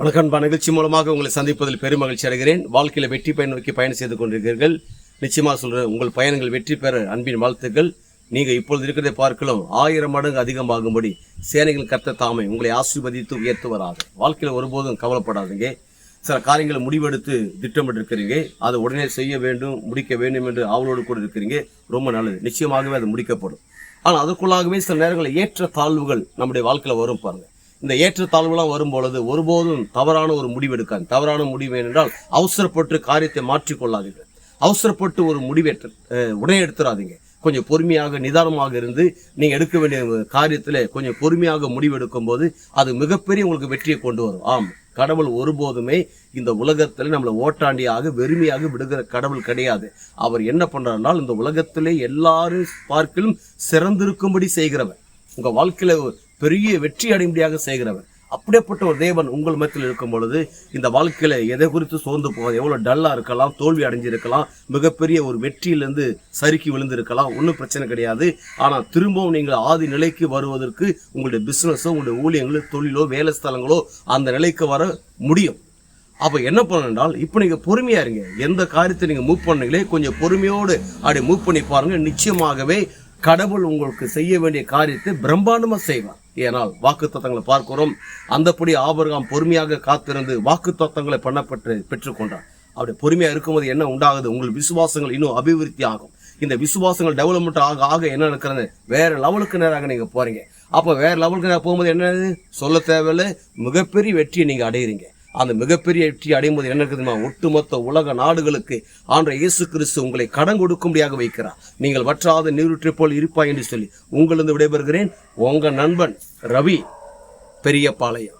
வணக்கம்பா நிகழ்ச்சி மூலமாக உங்களை சந்திப்பதில் பெரும் மகிழ்ச்சி அடைகிறேன். வாழ்க்கையில் வெற்றி பயன் நோக்கி பயணம் செய்து கொண்டிருக்கிறீர்கள். நிச்சயமாக சொல்கிறேன் உங்கள் பயணங்கள் வெற்றி பெற அன்பின் வாழ்த்துக்கள். நீங்கள் இப்பொழுது இருக்கிறதை பார்க்கலாம் ஆயிரம் மடங்கு அதிகமாகும்படி சேனைகள் கத்த தாமை உங்களை ஆசீர்வதித்து உயர்த்துவராக. வாழ்க்கையில் ஒருபோதும் கவலைப்படாதீங்க. சில காரியங்களை முடிவெடுத்து திட்டமிட்டிருக்கிறீங்க. அதை உடனே செய்ய வேண்டும் முடிக்க வேண்டும் என்று ஆவலோடு கூட இருக்கிறீங்க ரொம்ப நல்லது. நிச்சயமாகவே அது முடிக்கப்படும். ஆனால் அதற்குள்ளாகவே சில நேரங்களில் ஏற்ற தாழ்வுகள் நம்முடைய வாழ்க்கையில் வரும் பாருங்கள் இந்த ஏற்றத்தாழ்வுலாம் வரும் பொழுது ஒருபோதும் தவறான ஒரு முடிவு எடுக்காது. தவறான முடிவு என்றால் அவசரப்பட்டு காரியத்தை மாற்றிக்கொள்ளாதீர்கள். அவசரப்பட்டு ஒரு முடிவெற்ற உடனே எடுத்துடாதீங்க கொஞ்சம் பொறுமையாக நிதானமாக இருந்து நீங்க எடுக்க வேண்டிய காரியத்தில் கொஞ்சம் பொறுமையாக முடிவெடுக்கும் போது அது மிகப்பெரிய உங்களுக்கு வெற்றியை கொண்டு வரும். ஆம் கடவுள் ஒருபோதுமே இந்த உலகத்தில் நம்மளை ஓட்டாண்டியாக வெறுமையாக விடுகிற கடவுள் கிடையாது. அவர் என்ன பண்றாருனால் இந்த உலகத்திலே எல்லாரும் பார்க்கிலும் சிறந்திருக்கும்படி செய்கிறவர். உங்க வாழ்க்கையில பெரிய வெற்றி அடையும்படியாக செய்கிறவர். அப்படியேப்பட்ட ஒரு தேவன் உங்கள் மத்தியில் இருக்கும் பொழுது இந்த வாழ்க்கையில எதை குறித்து சோர்ந்து போகாது எவ்வளோ டல்லா இருக்கலாம் தோல்வி அடைஞ்சிருக்கலாம் மிகப்பெரிய ஒரு வெற்றியிலிருந்து சறுக்கி விழுந்திருக்கலாம் ஒன்றும் பிரச்சனை கிடையாது. ஆனால் திரும்பவும் நீங்கள் ஆதி நிலைக்கு வருவதற்கு உங்களுடைய பிஸ்னஸோ உங்களுடைய ஊழியங்களோ தொழிலோ வேலை ஸ்தலங்களோ அந்த நிலைக்கு வர முடியும். அப்போ என்ன பண்ணால் இப்போ நீங்கள் பொறுமையாக இருங்க. எந்த காரியத்தை நீங்கள் மூவ் பண்ணீங்களே கொஞ்சம் பொறுமையோடு அப்படி மூவ் பண்ணி பாருங்கள் நிச்சயமாகவே கடவுள் உங்களுக்கு செய்ய வேண்டிய காரியத்தை பிரம்மாண்டமாக செய்வார். ஏனால் வாக்குத்தத்தங்களை பார்க்கிறோம். அந்தப்படி ஆபரகாம் பொறுமையாக காத்திருந்து வாக்குத்தத்தங்களை பண்ணப்பட்டு பெற்றுக்கொண்டார். அப்படி பொறுமையாக இருக்கும்போது என்ன உண்டாகுது? உங்கள் விசுவாசங்கள் இன்னும் அபிவிருத்தி ஆகும். இந்த விசுவாசங்கள் டெவலப்மெண்ட் ஆக ஆக என்ன நடக்கிறது? வேற லெவலுக்கு நேராக நீங்க போறீங்க. அப்போ வேற லெவலுக்கு நேராக போகும்போது என்னது? சொல்ல தேவையில்லை. மிகப்பெரிய வெற்றியை நீங்க அடையிறீங்க. அந்த மிகப்பெரிய வெற்றி அடையும் போது என்ன இருக்குதுமா? ஒட்டுமொத்த உலக நாடுகளுக்கு ஆன்ற இயேசு கிறிஸ்து உங்களை கடன் கொடுக்கும்படியாக வைக்கிறார். நீங்கள் வற்றாத நீருற்றை போல் இருப்பாய் என்று சொல்லி உங்களிருந்து விடைபெறுகிறேன். உங்கள் நண்பன் ரவி பெரியபாளையம்.